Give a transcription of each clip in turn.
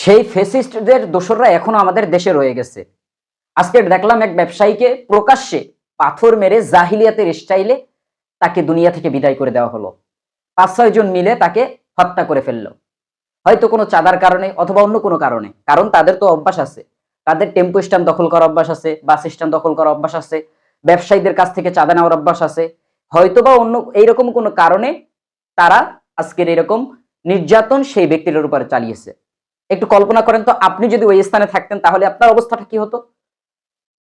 সেই ফেসিস্টদের দোসররা এখনও আমাদের দেশে রয়ে গেছে। আজকে দেখলাম এক ব্যবসায়ীকে প্রকাশ্যে পাথর মেরে জাহিলিয়াতের স্টাইলে তাকে দুনিয়া থেকে বিদায় করে দেওয়া হলো। পাঁচ, ছয় জন মিলে তাকে হত্যা করে ফেলল। হয়তো কোনো চাঁদার কারণে অথবা অন্য কোনো কারণে, কারণ তাদের তো অভ্যাস আছে। তাদের টেম্পো স্ট্যান্ড দখল করার অভ্যাস আছে, বাস স্ট্যান্ড দখল করার অভ্যাস আছে, ব্যবসায়ীদের কাছ থেকে চাঁদা নেওয়ার অভ্যাস আছে। হয়তোবা অন্য এইরকম কোনো কারণে তারা আজকের এরকম নির্যাতন সেই ব্যক্তির উপরে চালিয়েছে। একটু কল্পনা করেন তো, আপনি যদি ওই স্থানে থাকতেন তাহলে আপনার অবস্থাটা কি হতো?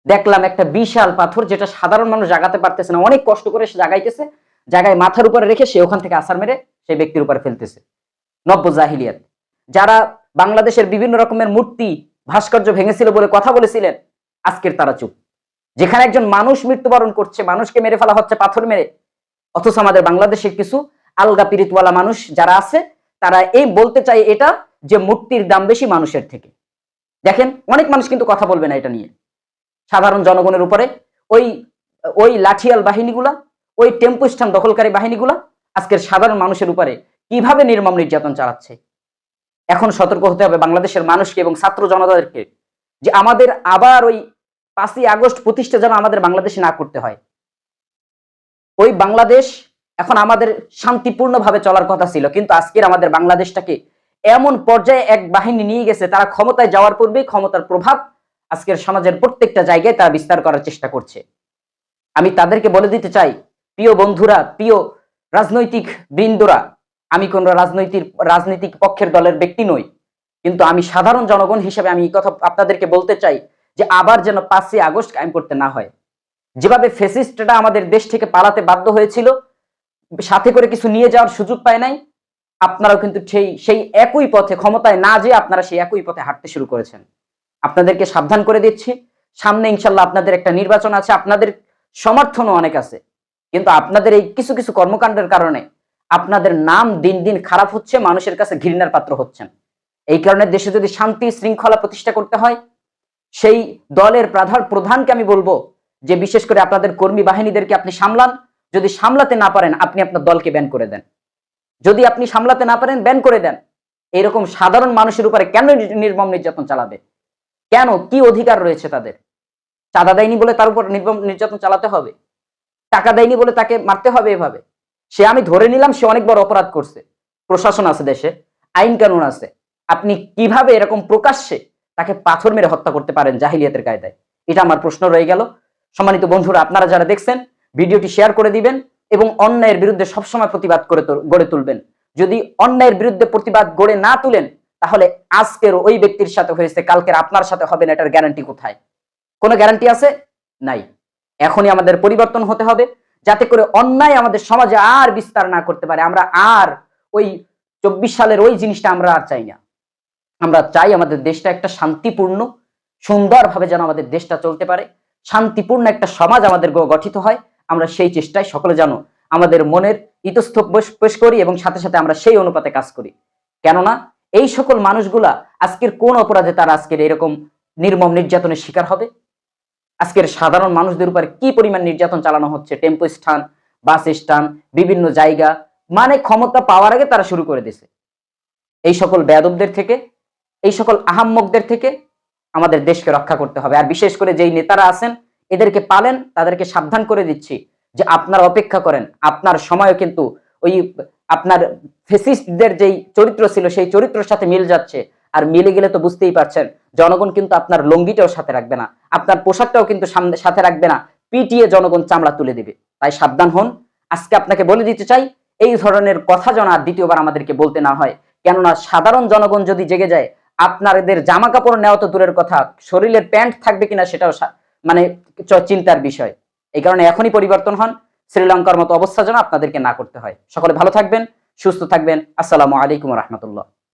দেখলাম একটা বিশাল পাথর যেটা সাধারণ মানুষ জাগাতে পারতেছে না। অনেক কষ্ট করে সে জাগাইতেছে জায়গায় মাথার উপরে রেখে সে ওখান থেকে আসার মেরে সেই ব্যক্তির উপরে ফেলতেছে। নব্য জাহিলিয়াত। যারা বাংলাদেশের বিভিন্ন রকমের মূর্তি, ভাস্কর্য ভেঙেছিল বলে কথা বলেছিলেন, আজকের তারা চুপ। যেখানে একজন মানুষ মৃত্যুবরণ করছে, মানুষকে মেরে ফেলা হচ্ছে, পাথর মেরে, অথচ আমাদের বাংলাদেশের কিছু আলগা পীড়িতওয়ালা মানুষ যারা আছে, তারা এই বলতে চাই এটা যে মূর্তির দাম বেশি মানুষের থেকে। দেখেন, অনেক মানুষ কিন্তু কথা বলবে না এটা নিয়ে। সাধারণ জনগণের উপরে ওই ওই লাঠিয়াল বাহিনীগুলা, ওই টেম্পো স্ট্যান্ড দখলকারী বাহিনীগুলা আজকের সাধারণ মানুষের উপরে কীভাবে নির্মম নির্যাতন চালাচ্ছে? এখন সতর্ক হতে হবে বাংলাদেশের মানুষকে এবং ছাত্র জনতাদেরকে যে আমাদের আবার ওই পাঁচই আগস্ট প্রতিষ্ঠা যেন আমাদের বাংলাদেশে না করতে হয়। ওই বাংলাদেশ এখন আমাদের শান্তিপূর্ণভাবে চলার কথা ছিল, কিন্তু আজকের আমাদের বাংলাদেশটাকে এমন পর্যায়ে এক বাহিনী নিয়ে গেছে, তারা ক্ষমতায় যাওয়ার পূর্বে ক্ষমতার প্রভাব আজকের সমাজের প্রত্যেকটা জায়গায় তারা বিস্তার করার চেষ্টা করছে। আমি তাদেরকে বলে দিতে চাই, প্রিয় বন্ধুরা, প্রিয় রাজনৈতিক বৃন্দরা, আমি কোন রাজনৈতিক রাজনৈতিক পক্ষের দলের ব্যক্তি নই, কিন্তু আমি সাধারণ জনগণ হিসেবে আমি কথা আপনাদেরকে বলতে চাই যে আবার যেন পাঁচই আগস্ট কায়েম করতে না হয়। যেভাবে ফেসিস্টরা আমাদের দেশ থেকে পালাতে বাধ্য হয়েছিল, সাথে করে কিছু নিয়ে যাওয়ার সুযোগ পায় নাই আপনারাও কিন্তু সেই সেই একই পথে ক্ষমতায় না যেয়ে আপনারা সেই একই পথে হাঁটতে শুরু করেছেন। আপনাদেরকে সাবধান করে দিচ্ছি। সামনে ইনশাল্লাহ আপনাদের একটা নির্বাচন আছে। আপনাদের সমর্থনও অনেক আছে। কিন্তু আপনাদের এই কিছু কিছু কর্মকাণ্ডের কারণে আপনাদের নাম দিন দিন খারাপ হচ্ছে, মানুষের কাছে ঘৃণার পাত্র হচ্ছেন। এই কারণে দেশে যদি শান্তি শৃঙ্খলা প্রতিষ্ঠা করতে হয়, সেই দলের প্রধান, প্রধানকে আমি বলব যে বিশেষ করে আপনাদের কর্মী বাহিনীদেরকে আপনি সামলান। যদি সামলাতে না পারেন, আপনি আপনার দলকে ব্যান করে দেন। যদি আপনি সামলাতে না পারেন ব্যান করে দেন। এরকম সাধারণ মানুষের উপরে কেন নির্মম নির্যাতন চালাবে? কেন? কি অধিকার রয়েছে তাদের? চাঁদা দেয়নি বলে তার উপর নির্মম নির্যাতন চালাতে হবে? টাকা দেয়নি বলে তাকে মারতে হবে এভাবে? সে আমি ধরে নিলাম, সে অনেক বড় অপরাধ করছে। প্রশাসন আছে দেশে, আইন কানুন আছে। আপনি কীভাবে এরকম প্রকাশ্যে তাকে পাথর মেরে হত্যা করতে পারেন জাহিলিয়াতের কায়দায়? এটা আমার প্রশ্ন রয়ে গেল। সম্মানিত বন্ধুরা, আপনারা যারা দেখছেন, ভিডিওটি শেয়ার করে দিবেন। এবং অন্যায়ের বিরুদ্ধে সবসময় প্রতিবাদ করে গড়ে তুলবেন। যদি অন্যায়ের বিরুদ্ধে প্রতিবাদ গড়ে না তুলেন, তাহলে আজকের ওই ব্যক্তির সাথে হয়েছে, কালকের আপনার সাথে হবে না, এটার গ্যারান্টি কোথায়? কোনো গ্যারান্টি আছে? নাই। এখনই আমাদের পরিবর্তন হতে হবে, যাতে করে অন্যায় আমাদের সমাজে আর বিস্তার না করতে পারে। আমরা আর ওই চব্বিশ সালের ওই জিনিসটা আমরা আর চাই না। আমরা চাই আমাদের দেশটা একটা শান্তিপূর্ণ, সুন্দরভাবে যেন আমাদের দেশটা চলতে পারে। শান্তিপূর্ণ একটা সমাজ আমাদের গঠিত হয়। আমরা সেই চেষ্টায় সকলে জানো আমাদের মনের ইতস্থ পেশ- করি এবং সাথে সাথে আমরা সেই অনুপাতে কাজ করি। কেননা এই সকল মানুষগুলা আজকের কোন অপরাধে তারা আজকের এরকম নির্মম নির্যাতনের শিকার হবে? আজকের সাধারণ মানুষদের উপর কি পরিমাণ নির্যাতন চালানো হচ্ছে? টেম্পো স্থান, বাস স্ট্যান্ড বিভিন্ন জায়গা মানে ক্ষমতা পাওয়ার আগে তারা শুরু করে দিছে এই সকল বেয়াদবদের থেকে, এই সকল আহাম্মকদের থেকে আমাদের দেশকে রক্ষা করতে হবে। আর বিশেষ করে যেই নেতারা আছেন এদেরকে পালেন, তাদেরকে সাবধান করে দিচ্ছি যে আপনার অপেক্ষা করেন। আপনার সময়ও কিন্তু ওই আপনার ফেসিস্টদের যেই চরিত্র ছিল, সেই চরিত্রের সাথে মিল যাচ্ছে। আর মিলে গেলে তো বুঝতেই পারছেন, জনগণ কিন্তু আপনার লঙ্গিটাও সাথে রাখবে না, আপনার পোশাকটাও কিন্তু সামনে সাথে রাখবে না, পিটিয়ে জনগণ চামড়া তুলে দিবে। তাই সাবধান হন। আজকে আপনাকে বলে দিতে চাই, এই ধরনের কথা যেন আর দ্বিতীয়বার আমাদেরকে বলতে না হয়। কেননা সাধারণ জনগণ যদি জেগে যায়, আপনাদের জামা কাপড় নেওয়া তো দূরের কথা, শরীরের প্যান্ট থাকবে কিনা সেটাও মানে চিন্তার বিষয়। এই কারণে এখনই পরিবর্তন হন। শ্রীলঙ্কার মতো অবস্থা যেন আপনাদেরকে না করতে হয়। সকলে ভালো থাকবেন, সুস্থ থাকবেন। আসসালামু আলাইকুম রহমতুল্লাহ।